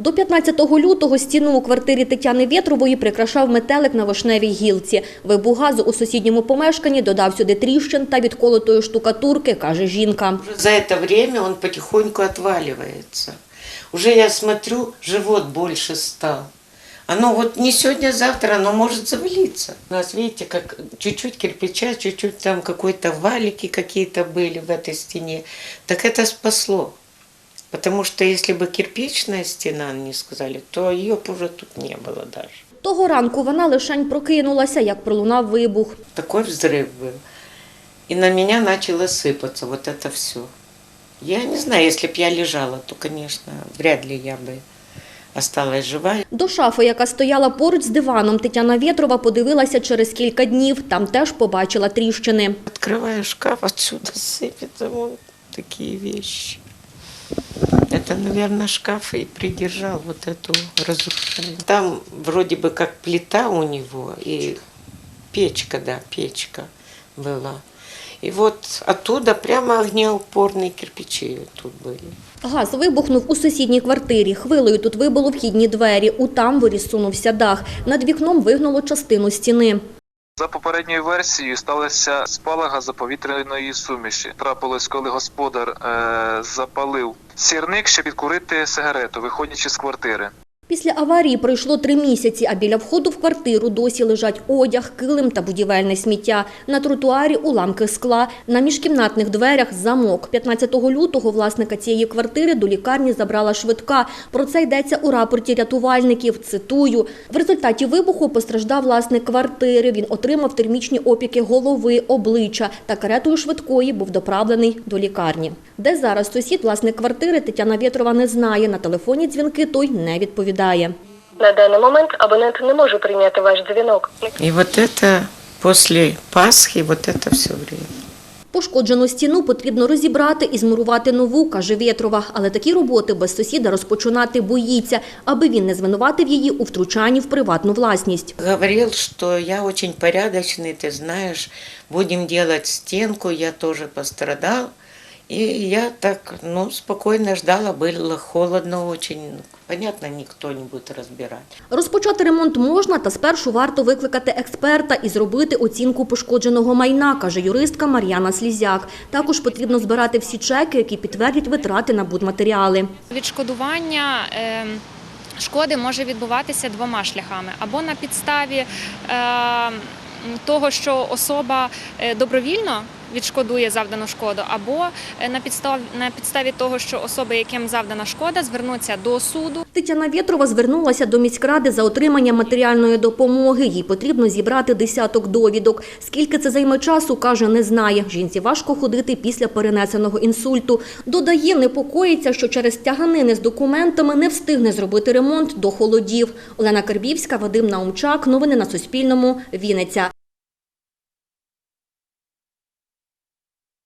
До 15 лютого стіну у квартирі Тетяни Вєтрової прикрашав метелик на вишневій гілці. Вибух газу у сусідньому помешканні додав сюди тріщин та відколотої штукатурки, каже жінка. Уже За это время он потихоньку отваливается. Уже я смотрю, живот больше стал. Оно вот не сегодня, завтра, оно может завалиться. У нас, видите, как чуть-чуть кирпича, чуть-чуть там какой-то валики какие-то были в этой стене. Так это спасло. Потому что если бы кирпичная стена, не сказали, то ее бы уже тут не было даже. Того ранку вона лишень прокинулася, як пролунав вибух. Такой взрыв был. И на меня начало сыпаться вот это все. Я не знаю, если б я лежала, то, конечно, вряд ли я бы осталась жива. До шафи, яка стояла поруч з диваном, Тетяна Вєтрова подивилася через кілька днів. Там теж побачила тріщини. Открываю шкаф, отсюда сыпется вот такие вещи. Это, наверное, шкаф и придержал вот эту разрушение. Там вроде бы как плита у него и печка, да, печка была. И вот оттуда прямо огнеупорные кирпичи тут были. Газ вибухнув у сусідній квартирі. Хвилею тут вибило вхідні двері. У тамбурі сунувся дах. Над вікном вигнуло частину стіни. За попередньою версією сталася спалах заповітряної суміші. Трапилось, коли господар е, запалив сірник, щоб підкурити сигарету, виходячи з квартири. Після аварії пройшло три місяці, а біля входу в квартиру досі лежать одяг, килим та будівельне сміття. На тротуарі уламки скла, на міжкімнатних дверях замок. 15 лютого власника цієї квартири до лікарні забрала швидка. Про це йдеться у рапорті рятувальників. Цитую. В результаті вибуху постраждав власник квартири. Він отримав термічні опіки голови, обличчя та каретою швидкої був доправлений до лікарні. Де зараз сусід, власник квартири Тетяна Вєтрова не знає. На телефонні дзвінки той не відповідає На даний момент абонент не може прийняти ваш дзвінок. И вот это после Пасхи, вот это все время. Пошкоджену стіну потрібно розібрати і змурувати нову, каже Вєтрова. Але такі роботи без сусіда розпочинати боїться, аби він не звинуватив її у втручанні в приватну власність. Говорил, что я очень порядочный, ты знаешь, будем делать стенку, я тоже пострадал. И я так, ну, спокойно ждала, было холодно очень. Понятно, никто не будет разбирать. Розпочати ремонт можна, та спершу варто викликати експерта і зробити оцінку пошкодженого майна, каже юристка Мар'яна Слізяк. Також потрібно збирати всі чеки, які підтвердять витрати на будматеріали. Відшкодування е, шкоди може відбуватися двома шляхами: або на підставі е, того, що особа е, добровільно відшкодує завдану шкоду, або е, на підставі, на підставі того, що особи, яким завдана шкода, звернуться до суду Тетяна Вєтрова звернулася до міськради за отримання матеріальної допомоги. Їй потрібно зібрати десяток довідок. Скільки це займе часу, каже, не знає. Жінці важко ходити після перенесеного інсульту. Додає, непокоїться, що через тяганини з документами не встигне зробити ремонт до холодів. Олена Карбівська, Вадим Наумчак. Новини на Суспільному. Вінниця.